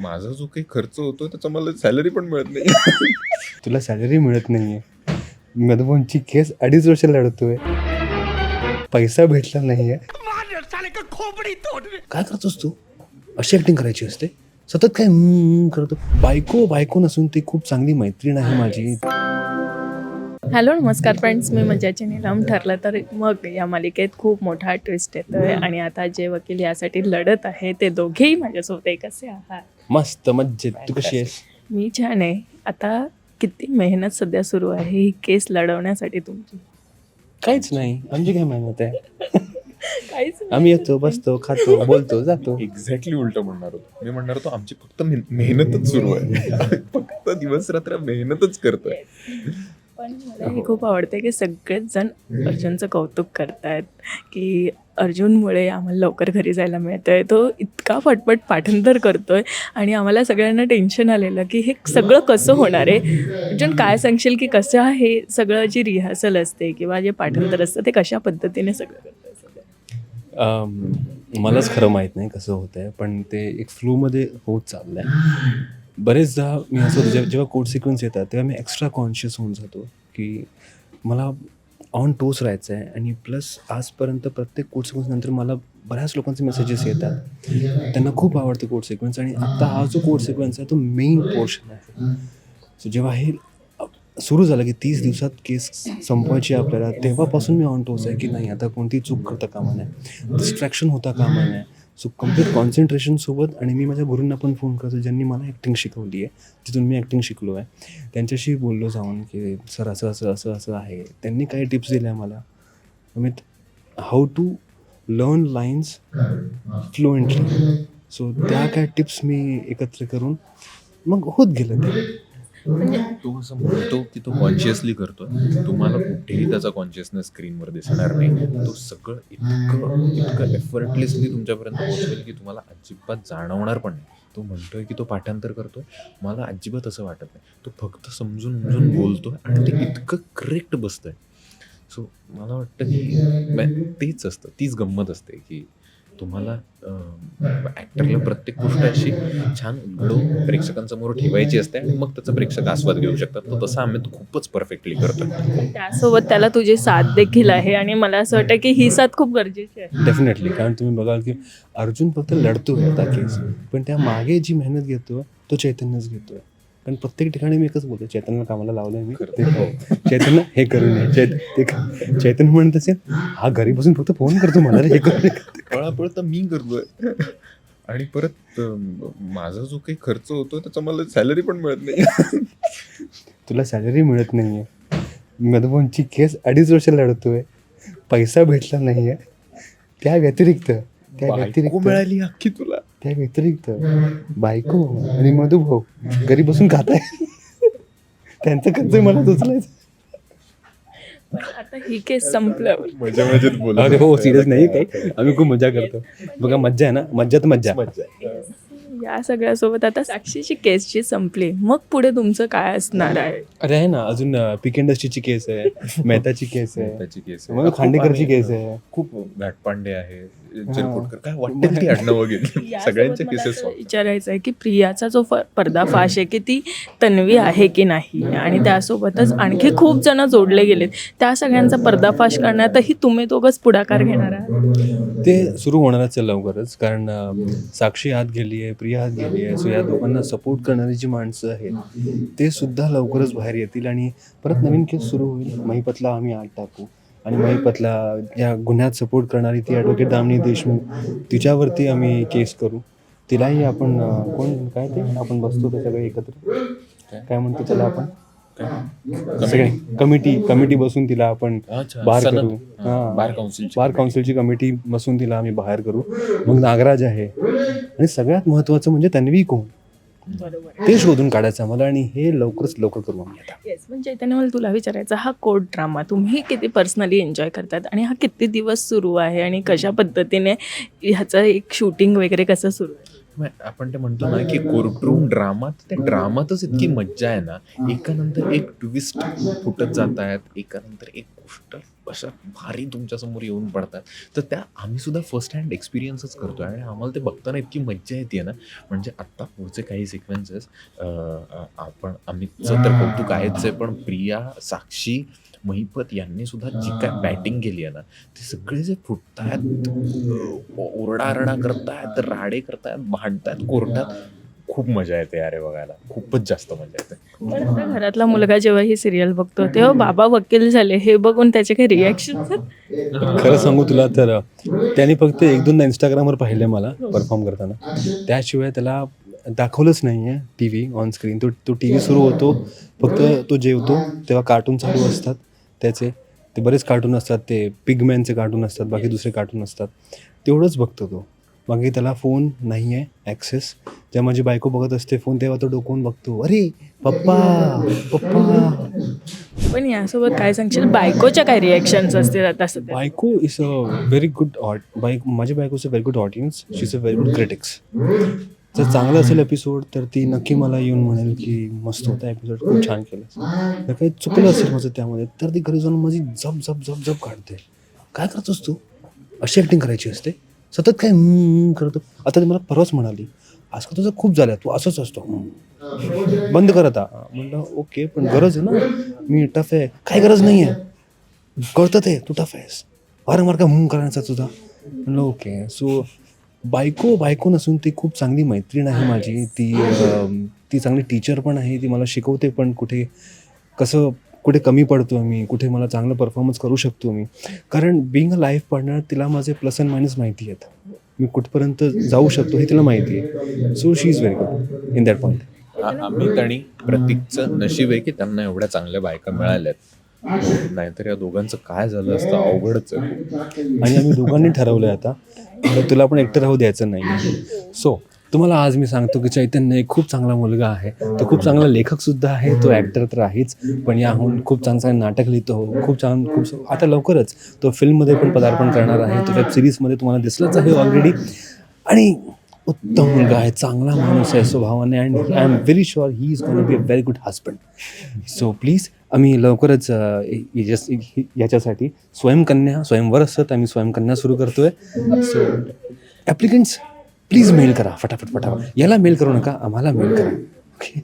माझा जो काही खर्च होतो त्याचा मला सॅलरी पण मिळत नाही तुला सॅलरी मिळत नाहीये. मधुबनची केस अडीच वर्ष लढतोय. पैसा भेटला नाहीये. काय करतोस तू? अशी ऍक्टिंग करायची असते? सतत काय हम्म करतो बायको बायको नसून ती खूप चांगली मैत्रीण आहे माझी. हॅलो नमस्कार फ्रेंड्स मी मज्जाची नीलम ठरलं तर मग या मालिकेत खूप मोठा ट्विस्ट येतोय. आणि आता जे वकील यासाठी लढत आहे ते दोघेही माझ्यासोबत आहे. कसे आहात मस्त मज्जेत. तू कशी आहेस? मी छान आहे. आता किती मेहनत सध्या सुरू आहे ही केस लढवण्यासाठी तुमची. काहीच नाही. आमची काय मेहनत आहे? काहीच नाही. आम्ही येतो बसतो खातो बोलतो जातो. एक्झॅक्टली उलट म्हणणार होतो. मी म्हणणार होतो आमची फक्त मेह- मेहनतच सुरू आहे. फक्त दिवस रात्र मेहनतच करतोय. पण मला हे खूप आवडते की सगळेच जण अर्जुनचं कौतुक करतायत की अर्जुनमुळे आम्हाला लवकर घरी जायला मिळतंय. तो इतका फटफट पाठांतर करतोय आणि आम्हाला सगळ्यांना टेन्शन आलेलं की हे सगळं कसं होणार आहे? अर्जुन काय सांगशील की कसं हे सगळं जी रिहर्सल असते किंवा जे पाठांतर असतं ते कशा पद्धतीने सगळं अम, मलाच खरं माहीत नाही कसं होत आहे पण ते एक फ्लोमध्ये होत चाललं आहे बरेचदा मी असं होतं, जेव्हा कोड सिक्वेन्स येतात तेव्हा मी एक्स्ट्रा कॉन्शियस होऊन जातो की मला ऑन टोस राहायचं आहे आणि प्लस आजपर्यंत प्रत्येक कोड सिक्वेन्स नंतर मला बऱ्याच लोकांचे मेसेजेस येतात. त्यांना खूप आवडते कोड सिक्वेन्स आणि आत्ता हा जो कोड सिक्वेन्स आहे तो मेन पोर्शन आहे. सो जेव्हा हे सुरू झालं की तीस दिवसात केस संपवायची आहे आपल्याला तेव्हापासून मी ऑन टोस आहे की नाही आता कोणती चूक करता कामा नाही डिस्ट्रॅक्शन होता कामा नाही सो कंप्लीट कॉन्सन्ट्रेशनसोबत आणि मी माझ्या गुरूंना पण फोन करतो ज्यांनी मला ॲक्टिंग शिकवली आहे जिथून मी ॲक्टिंग शिकलो आहे. त्यांच्याशी बोललो जाऊन की सर असं असं असं असं आहे. त्यांनी काही टिप्स दिल्या मला. Amit how to learn lines fluently so त्या काय टिप्स मी एकत्र करून मग होत गेलं ते. तो असं म्हणतो की तो कॉन्शियसली करतोय. तुम्हाला कुठेही त्याचा कॉन्शियसनेस स्क्रीनवर दिसणार नाही. तो सगळं इतकं इतकं एफर्टलेसली तुमच्यापर्यंत पोहोचवेल की तुम्हाला अजिबात जाणवणार पण नाही. तो म्हणतोय की तो पाठांतर करतोय. मला अजिबात असं वाटत नाही. तो फक्त समजून उमजून बोलतोय आणि ते इतकं करेक्ट बसतंय. सो मला वाटतं की तेच असतं. तीच गंमत असते की तुम्हाला ॲक्टरला प्रत्येक गोष्ट अशी छान घडवून प्रेक्षकांसमोर ठेवायची असते आणि मग त्याचा प्रेक्षक आस्वाद घेऊ शकतात. तो तसा आम्ही खूपच परफेक्टली करतोय त्यासोबत त्याला तुझी साथ देखील आहे आणि मला असं वाटतं की ही साथ खूप गरजेची आहे. डेफिनेटली कारण तुम्ही बघाल की अर्जुन फक्त लढतो आता केस पण त्या मागे जी मेहनत घेतो तो चैतन्यच घेतोय. कारण प्रत्येक ठिकाणी मी एकच बोलतो चैतन्य कामाला लावलंय मी. चैतन्य हे करू नये. चैत ते क- चैतन्य म्हणत असेल हा घरी बसून फक्त फोन करतो मला हे करू तर मी करतोय. आणि परत माझा जो काही खर्च होतो त्याचा मला सॅलरी पण मिळत नाही. तुला सॅलरी मिळत नाहीये. मधुबनची केस अडीच वर्ष लढतोय. पैसा भेटला नाहीये. त्या व्यतिरिक्त त्या व्यतिरिक्त मिळाली अख्खी तुला. त्या व्यतिरिक्त बायको आणि मधुभाऊ घरी बसून खाताय त्यांचं खर्च मला उचलायचं पण आता ही केस संपल्यावर. मजा मजेत बोला अरे हो सिरियस नाही काही. आम्ही खूप मजा करतो. बघा मज्जा आहे ना? मज्जात मज्जा. या सगळ्यासोबत आता साक्षीची केस जी संपली मग पुढे तुमचं काय असणार आहे? अरे आहे ना अजून पिक इंडस्ट्रीची केस आहे मेहताची केस आहे त्याची केस मग खांडेकरची केस आहे. आहे. खूप घाटपांडे आहे चिरकुटकर. काय ती आडनावं मला केसेस विचारायचं आहे की प्रियाचा जो पर्दाफाश आहे की ती तन्वी आहे की नाही? आणि त्यासोबतच आणखी खूप जण जोडले गेलेत. त्या सगळ्यांचा पर्दाफाश करण्यातही तुम्ही दोघंच पुढाकार घेणार आहात? ते सुरू होणारच आहे लवकरच कारण साक्षी आत गेली आहे प्रिया आत गेली आहे सो या दोघांना सपोर्ट करणारी जी माणसं आहेत ते सुद्धा लवकरच बाहेर येतील आणि परत नवीन केस सुरू होईल. महिपतला आम्ही आत टाकू. आणि महिपतला या गुन्ह्यात सपोर्ट करणारी ती ॲडव्होकेट दामिनी देशमुख तिच्यावरती आम्ही केस करू. तिलाही आपण कोण काय ते? आपण बसतो ते सगळे एकत्र. काय म्हणतो त्याला आपण? सगळे कमिटी कमिटी बसून तिला आपण बाहेर. करू. बार काउन्सिलची बार काउन्सिलची कमिटी. बसून तिला आम्ही बाहेर करू. मग नागराज आहे. आणि सगळ्यात महत्वाचं म्हणजे तन्वी कोण? बरोबर. ते शोधून काढायचं आम्हाला आणि हे लवकरच लवकर करू आम्ही आता. येस पण चैतन्य मला तुला विचारायचं हा कोर्ट ड्रामा तुम्ही किती पर्सनली एन्जॉय करतात आणि हा किती दिवस सुरू आहे आणि कशा पद्धतीने ह्याचं एक शूटिंग वगैरे कसं सुरू आहे? आपण ते म्हणतो ना की कोर्टरूम ड्रामात त्या ड्रामातच इतकी मज्जा आहे ना. एकानंतर एक ट्विस्ट फुटत जात आहेत एकानंतर एक गोष्ट अशा भारी तुमच्यासमोर येऊन पडतात. तर त्या आम्ही सुद्धा फर्स्ट हँड एक्सपिरियन्सच करतो आणि आम्हाला ते बघताना इतकी मज्जा येते ना. म्हणजे आत्ता पुढचे काही सिक्वेन्सेस आपण अमितचं तर कौतुक आहेच आहे पण प्रिया साक्षी महिपत यांनी सुद्धा जी काय बॅटिंग केली आहे ना ते सगळे जे फुटतायत ओरडारडा करतायत राडे करतायत भांडतायत कोरटात खूप मजा येते अरे बघायला. खूपच जास्त मजा येते. पण आता घरातला मुलगा जेव्हा ही सिरियल बघतो तेव्हा बाबा वकील झाले. हे बघून त्याचे काही रिॲक्शन खरं सांगू तुला तर त्याने फक्त एक दोनदा इंस्टाग्रामवर पाहिलं मला परफॉर्म करताना. त्याशिवाय त्याला दाखवलंच नाही आहे टी व्ही ऑन स्क्रीन तो तो टी व्ही सुरू होतो फक्त तो जेवतो तेव्हा कार्टून चालू असतात. त्याचे ते बरेच कार्टून असतात. ते पिगमॅनचे कार्टून असतात बाकी दुसरे कार्टून असतात. तेवढंच बघतो तो. बाकी त्याला फोन नाही आहे ॲक्सेस जेव्हा माझी बायको बघत असते फोन तेव्हा तो डोकवून बघतो. अरे पप्पा पप्पा. पण यासोबत काय सांगशील? बायकोच्या काय रिॲक्शन्स असतील आता सध्या? बायको इज अ व्हेरी गुड ऑड बायक माझी बायको is a very good audience she is a very good critics जर चांगलं असेल एपिसोड तर ती नक्की मला येऊन म्हणेल की मस्त होता एपिसोड खूप छान केलं. जर काही चुकलं असेल माझं त्यामध्ये तर ती घरी जाऊन माझी जप जप जप जप काढते. काय करतोस तू? अशी ॲक्टिंग करायची असते? सतत काय करतो आता ती मला परवाच म्हणाली आजकाल तुझं खूप झालं तू असंच असतो. हम्म. बंद कर आता. म्हणलं ओके पण गरज आहे ना. मी टफ आहे. काय गरज नाही आहे कळतं ते तू टफ आहेस. वारंवार का हूं करायचा तुझा. म्हणलं ओके. सो बायको बायको नसून ती खूप चांगली मैत्रीण आहे माझी. ती अं, ती चांगली टीचर पण आहे. ती मला शिकवते पण कुठे. कसं कुठे कमी पडतो मी कुठे मला चांगलं परफॉर्मन्स करू शकतो मी. कारण बिंग अ लाईफ पार्टनर तिला माझे प्लस अँड मायनस माहिती आहेत. मी कुठपर्यंत जाऊ शकतो हे तिला माहिती आहे. So she is very good in that point आम्ही आणि प्रतीकचं नशीब आहे की त्यांना एवढ्या चांगल्या बायका मिळाल्यात. नाहीतर या दोघांचं काय झालं असतं? अवघडच आहे. आणि आम्ही दोघांनी ठरवलं आता. तुला पण एकटं राहू द्यायचं नाही. सो तुम्हाला आज मी सांगतो की चैतन्य एक खूप चांगला मुलगा आहे. तो खूप चांगला लेखक सुद्धा आहे तो ॲक्टर तर आहेच पण याहून खूप चांगलं चांगलं नाटक लिहितो खूप छान खूप आता लवकरच तो फिल्ममध्ये पण पदार्पण करणार आहे तो वेब सिरीजमध्ये तुम्हाला दिसलंच आहे ऑलरेडी आणि उत्तम मुलगा आहे चांगला माणूस आहे स्वभावाने and I am very sure he is gonna be a very good husband so please आम्ही लवकरच याच्यासाठी स्वयंकन्या स्वयंवर असतात आम्ही स्वयंकन्या सुरू करतोय. सो ॲप्लिकंट्स प्लीज मेल करा फटाफट फटाफट. याला मेल करू नका आम्हाला मेल करा. ओके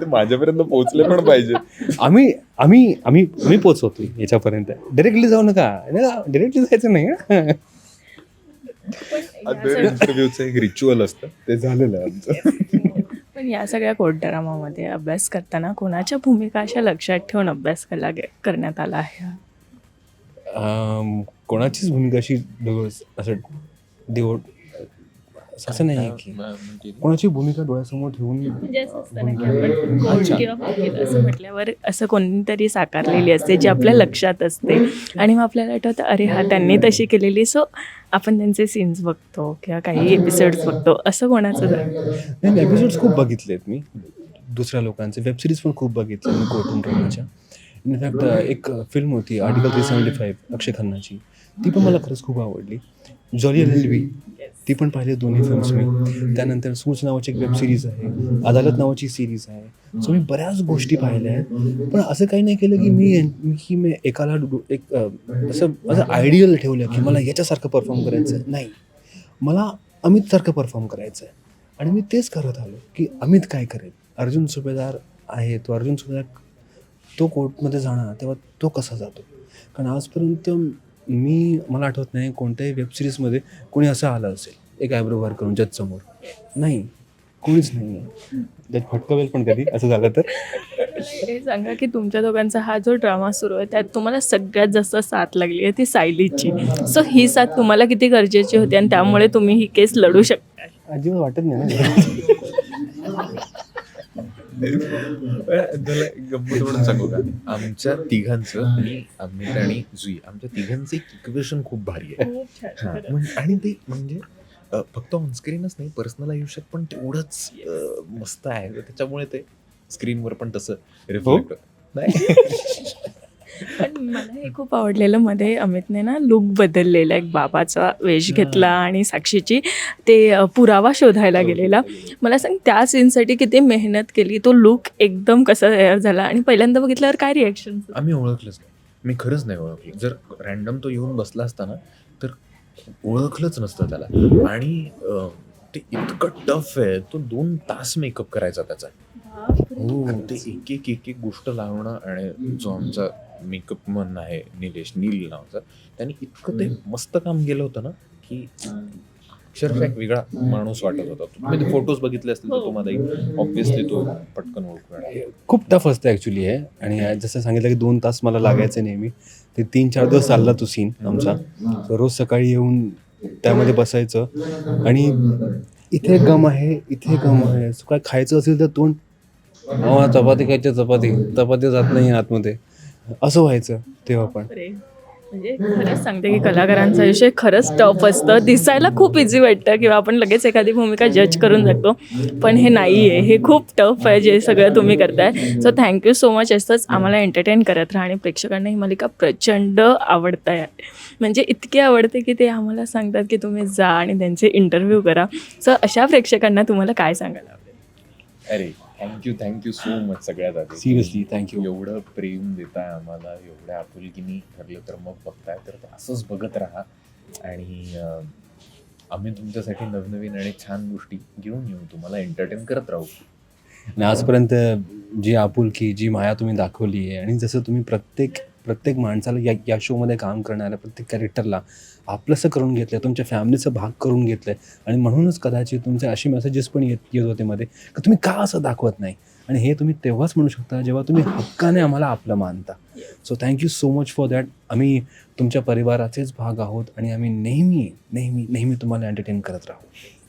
ते माझ्यापर्यंत पोहोचले पण पाहिजे. आम्ही आम्ही आम्ही आम्ही पोचवतो याच्यापर्यंत. डिरेक्टली जाऊ नका. डिरेक्टली जायचं नाही हं. इंटरव्ह्यूचं एक रिच्युअल असतं. ते झालेलं आहे आमचं. पण या सगळ्या कोर्ट ड्रामामध्ये अभ्यास करताना कोणाच्या भूमिका अशा लक्षात ठेवून अभ्यास केला गे- करण्यात आला आहे? अम, कोणाचीच भूमिका अशी असं देव असं नाही की. कोणाची भूमिका डोळ्यासमोर ठेवून म्हणजे असं असतं ना की आपण कोर्ट किंवा वकील असं म्हटल्यावर असं कोणतरी साकारलेली असते जी आपल्या लक्षात असते. आणि मग आपल्याला आठवतं अरे हा त्यांनी तशी केलेली. सो आपण त्यांचे सीन्स बघतो किंवा काही एपिसोड्स बघतो. असं कोणाचं? नाही एपिसोड्स खूप बघितलेत मी. दुसऱ्या लोकांचे. वेब सिरीज पण खूप बघितले मी कोर्टून ड्रामाच्या इनफॅक्ट एक फिल्म होती article three seventy five Akshay खन्नाची. ती पण मला खरंच खूप आवडली. जॉली वी ती पण पाहिली दोन्ही फिल्म्स मी. त्यानंतर सूच नावाची एक वेब सिरीज आहे अदालत नावाची सिरीज आहे. सो मी बऱ्याच गोष्टी पाहिल्या आहेत. पण असं काही नाही केलं की मी मी की मी एकाला एक असं माझं आयडियल ठेवलं की मला याच्यासारखं परफॉर्म करायचं आहे नाही. मला अमितसारखं परफॉर्म करायचं आहे आणि मी तेच करत आलो की अमित काय करेल? अर्जुन सुभेदार आहे तो अर्जुन सुभेदार तो कोर्टमध्ये जाणार तेव्हा तो कसा जातो? कारण आजपर्यंत मी मला आठवत नाही कोणत्याही वेब सिरीजमध्ये कोणी असं आलं असेल. एक आयब्रो वर करून जज समोर. नाही. कोणीच नाही जज फटकवेल पण कधी असं झालं तर. हे सांगा की तुमच्या दोघांचा हा जो ड्रामा सुरू आहे त्यात तुम्हाला सगळ्यात जास्त साथ लागली आहे ती सायलीची. सो ही साथ तुम्हाला किती गरजेची होती आणि त्यामुळे तुम्ही ही केस लढू शकता अजिबात वाटत नाही ना. सांगू का? आमच्या तिघांचं मी अमित आणि जुई आमच्या तिघांचं एक इक्वेशन खूप भारी आहे. हा, आणि ते म्हणजे फक्त ऑनस्क्रीनच नाही पर्सनल आयुष्यात पण तेवढंच मस्त आहे. त्याच्यामुळे ते स्क्रीनवर पण तसं रिफ्लेक्ट नाही. पण मला हे खूप आवडलेलं मध्ये अमितने ना लुक बदललेला एक बाबाचा वेश घेतला आणि साक्षीची ते पुरावा शोधायला गेलेला. मला सांग त्या सीनसाठी किती मेहनत केली? तो लुक एकदम कसा तयार झाला? आणि पहिल्यांदा बघितल्यावर काय रिॲक्शन आम्ही ओळखलंच नाही. मी खरंच नाही ओळखलं. जर रॅन्डम तो येऊन बसला असता ना तर ओळखलंच नसतं त्याला. आणि ते इतकं टफ आहे. तो दोन तास मेकअप करायचा त्याचा. ते एक एक एक एक गोष्ट लावणं आणि जो आमचा मेकअप मन आहे निलेश नील नावाचा त्यांनी इतकं ते मस्त काम केलं होतं ना की अक्षरशः एक वेगळा माणूस वाटत होता. तुम्ही ते फोटोज बघितले असतील तर तुम्हाला ऑब्विसली तो पटकन ओळखणार खूप टफ असतं ॲक्च्युली आहे आणि जसं सांगितलं की दोन तास मला लागायचे नेहमी. ते तीन चार दिवस चालला तो सीन आमचा. रोज सकाळी येऊन त्यामध्ये बसायचं. आणि इथे गम आहे इथे गम आहे. काय खायचं असेल तर तोंड अहो चपाती खायची चपाती. चपाती जात नाही आतमध्ये. असं व्हायचं तेव्हा पण. म्हणजे खरंच सांगते की कलाकारांचं आयुष्य खरंच टफ असतं. दिसायला खूप इझी वाटतं किंवा आपण लगेच एखादी भूमिका जज करून जातो. पण हे नाही आहे हे खूप टफ आहे जे सगळं तुम्ही करताय. सो थँक्यू सो मच असंच आम्हाला एंटरटेन करत राहा आणि प्रेक्षकांना ही मालिका प्रचंड आवडत आहे म्हणजे इतकी आवडते की ते आम्हाला सांगतात की तुम्ही जा आणि त्यांचे इंटरव्ह्यू करा. सो अशा प्रेक्षकांना तुम्हाला काय सांगायला आवडेल? अरे. थँक्यू थँक्यू सो मच सगळ्यात आधी. सिरियसली थँक्यू एवढं प्रेम देताय आम्हाला एवढ्या आपुलकीनी ठरलं तर मग बघताय तर ते असंच बघत राहा. आणि आम्ही तुमच्यासाठी नवनवीन आणि छान गोष्टी घेऊन येऊ. तुम्हाला एंटरटेन करत राहू. आणि आजपर्यंत जी आपुलकी जी माया तुम्ही दाखवली आहे आणि जसं तुम्ही प्रत्येक प्रत्येक माणसाला या या शोमध्ये काम करणाऱ्या प्रत्येक कॅरेक्टरला आपलंसं करून घेतलं तुमच्या फॅमिलीचं भाग करून घेतलं आणि म्हणूनच कदाचित तुमचे असे मेसेजेस पण येत येत होते मध्ये की तुम्ही का असं दाखवत नाही? आणि हे तुम्ही तेव्हाच म्हणू शकता जेव्हा तुम्ही हक्काने आम्हाला आपलं मानता. So thank you so much for that आम्ही तुमच्या परिवाराचेच भाग आहोत आणि आम्ही नेहमी नेहमी नेहमी तुम्हाला एंटरटेन करत राहू.